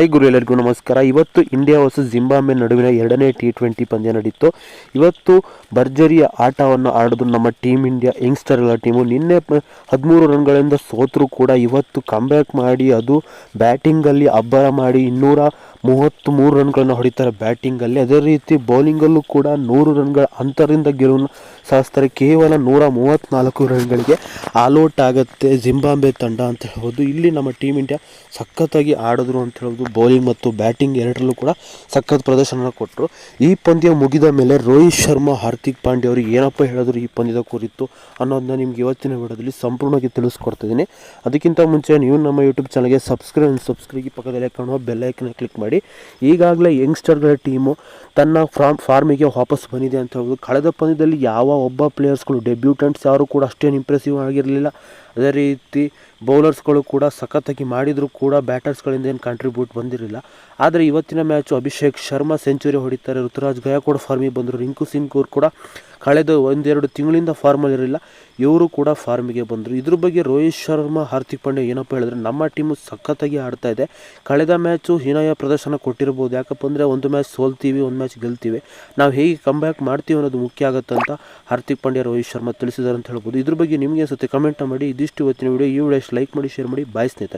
Hi ಗುರು ಎಲ್ಲರಿಗೂ ನಮಸ್ಕಾರ. ಇವತ್ತು ಇಂಡಿಯಾ ವರ್ಸಸ್ ಜಿಂಬಾಬ್ವೆ ನಡುವಿನ ಎರಡನೇ ಟಿ ಟ್ವೆಂಟಿ ಪಂದ್ಯ ನಡೀತು. ಇವತ್ತು ಭರ್ಜರಿಯ ಆಟವನ್ನು ಆಡೋದು ನಮ್ಮ ಟೀಮ್ ಇಂಡಿಯಾ ಯಂಗ್ಸ್ಟರ್ಗಳ ಟೀಮು ನಿನ್ನೆ ಹದಿಮೂರು ರನ್ಗಳಿಂದ ಸೋತರೂ ಕೂಡ ಇವತ್ತು ಕಮ್ಬ್ಯಾಕ್ ಮಾಡಿ, ಅದು ಬ್ಯಾಟಿಂಗಲ್ಲಿ ಅಬ್ಬರ ಮಾಡಿ, ಇನ್ನೂರ ಮೂವತ್ತ್ ಮೂರು ರನ್ಗಳನ್ನು ಹೊಡಿತಾರೆ ಬ್ಯಾಟಿಂಗಲ್ಲಿ. ಅದೇ ರೀತಿ ಬೌಲಿಂಗಲ್ಲೂ ಕೂಡ ನೂರು ರನ್ಗಳ ಅಂತರಿಂದ ಗೆಲುವನ್ನು ಸಾಧಿಸ್ತಾರೆ. ಕೇವಲ ನೂರ ಮೂವತ್ತ್ನಾಲ್ಕು ರನ್ಗಳಿಗೆ ಆಲ್ಔಟ್ ಆಗುತ್ತೆ ಜಿಂಬಾಂಬೆ ತಂಡ ಅಂತ ಹೇಳ್ಬೋದು. ಇಲ್ಲಿ ನಮ್ಮ ಟೀಮ್ ಇಂಡಿಯಾ ಸಖತ್ತಾಗಿ ಆಡಿದ್ರು ಅಂತ ಹೇಳ್ಬೋದು. ಬೌಲಿಂಗ್ ಮತ್ತು ಬ್ಯಾಟಿಂಗ್ ಎರಡರಲ್ಲೂ ಕೂಡ ಸಖತ್ ಪ್ರದರ್ಶನ ಕೊಟ್ಟರು ಈ ಪಂದ್ಯ ಮುಗಿದ ಮೇಲೆ ರೋಹಿತ್ ಶರ್ಮಾ, ಹಾರ್ದಿಕ್ ಪಾಂಡ್ಯ ಅವರು ಏನಪ್ಪ ಹೇಳಿದ್ರು ಈ ಪಂದ್ಯದ ಕುರಿತು ಅನ್ನೋದನ್ನ ನಿಮ್ಗೆ ಇವತ್ತಿನ ವಿಡಿಯೋದಲ್ಲಿ ಸಂಪೂರ್ಣವಾಗಿ ತಿಳಿಸ್ಕೊಡ್ತಿದ್ದೀನಿ ಅದಕ್ಕಿಂತ ಮುಂಚೆ ನೀವು ನಮ್ಮ ಯೂಟ್ಯೂಬ್ ಚಾನಲ್ಗೆ ಸಬ್ಸ್ಕ್ರೈಬ್ ಸಬ್ಸ್ಕ್ರೈಬ್ ಪಕ್ಕದಲ್ಲೇ ಕಾಣುವ ಬೆಲ್ಲೈಕನ್ನ ಕ್ಲಿಕ್ ಮಾಡಿ. ಈಗಾಗಲೇ ಯಂಗ್ಸ್ಟರ್ಗಳ ಟೀಮು ತನ್ನ ಫ್ರಾಮ್, ಫಾರ್ಮಿಗೆ ವಾಪಸ್ ಬಂದಿದೆ ಅಂತ ಹೇಳ್ಬೋದು. ಕಳೆದ ಪಂದ್ಯದಲ್ಲಿ ಯಾವ ಒಬ್ಬ ಪ್ಲೇಯರ್ಸ್ಗಳು ಡೆಬ್ಯೂಟೆಂಟ್ಸ್ ಯಾರು ಕೂಡ ಅಷ್ಟೇನು ಇಂಪ್ರೆಸಿವ್ ಆಗಿರಲಿಲ್ಲ. ಅದೇ ರೀತಿ ಬೌಲರ್ಸ್ಗಳು ಕೂಡ ಸಖತ್ತಾಗಿ ಮಾಡಿದರೂ ಕೂಡ ಬ್ಯಾಟರ್ಸ್ಗಳಿಂದ ಏನು ಕಾಂಟ್ರಿಬ್ಯೂಟ್ ಬಂದಿರಲಿಲ್ಲ. ಆದರೆ ಇವತ್ತಿನ ಮ್ಯಾಚು ಅಭಿಷೇಕ್ ಶರ್ಮಾ ಸೆಂಚುರಿ ಹೊಡಿತಾರೆ. ಋತುರಾಜ್ ಗಯಾಕೋಡ್ ಫಾರ್ಮಿಗೆ ಬಂದರು. ರಿಂಕು ಸಿಂಗ್ ಅವ್ರು ಕೂಡ ಕಳೆದ ಒಂದೆರಡು ತಿಂಗಳಿಂದ ಫಾರ್ಮಲ್ಲಿ ಇರಲಿಲ್ಲ. ಇವರು ಕೂಡ ಫಾರ್ಮಿಗೆ ಬಂದರು. ಇದ್ರ ಬಗ್ಗೆ ರೋಹಿತ್ ಶರ್ಮಾ, ಹಾರ್ದಿಕ್ ಪಾಂಡ್ಯ ಏನಪ್ಪ ಹೇಳಿದ್ರೆ, ನಮ್ಮ ಟೀಮು ಸಖತ್ತಾಗಿ ಆಡ್ತಾ ಇದೆ. ಕಳೆದ ಮ್ಯಾಚು ಹೀನಾಯ ಪ್ರದರ್ಶನ ಕೊಟ್ಟಿರ್ಬೋದು ಯಾಕಪ್ಪ ಅಂದರೆ ಒಂದು ಮ್ಯಾಚ್ ಸೋಲ್ತೀವಿ, ಒಂದು ಮ್ಯಾಚ್ ಗೆಲ್ತೀವಿ. ನಾವು ಹೇಗೆ ಕಮ್ಬ್ಯಾಕ್ ಮಾಡ್ತೀವಿ ಅನ್ನೋದು ಮುಖ್ಯ ಆಗುತ್ತೆ ಅಂತ ಹಾರ್ದಿಕ್ ಪಾಂಡ್ಯ, ರೋಹಿತ್ ಶರ್ಮಾ ತಿಳಿಸಿದ್ದಾರೆ ಅಂತ ಹೇಳ್ಬೋದು. ಇದ್ರ ಬಗ್ಗೆ ನಿಮಗೆ ಸತ್ಯ ಕಮೆಂಟ್ ಮಾಡಿ. ಇದಿಷ್ಟು ಇವತ್ತಿನ ವಿಡಿಯೋ ಈ ವಿಡಿಯೋ ಲೈಕ್ ಮಾಡಿ ಶೇರ್ ಮಾಡಿ. ಬಾಯ್ ಸ್ನೇಹಿತರೆ.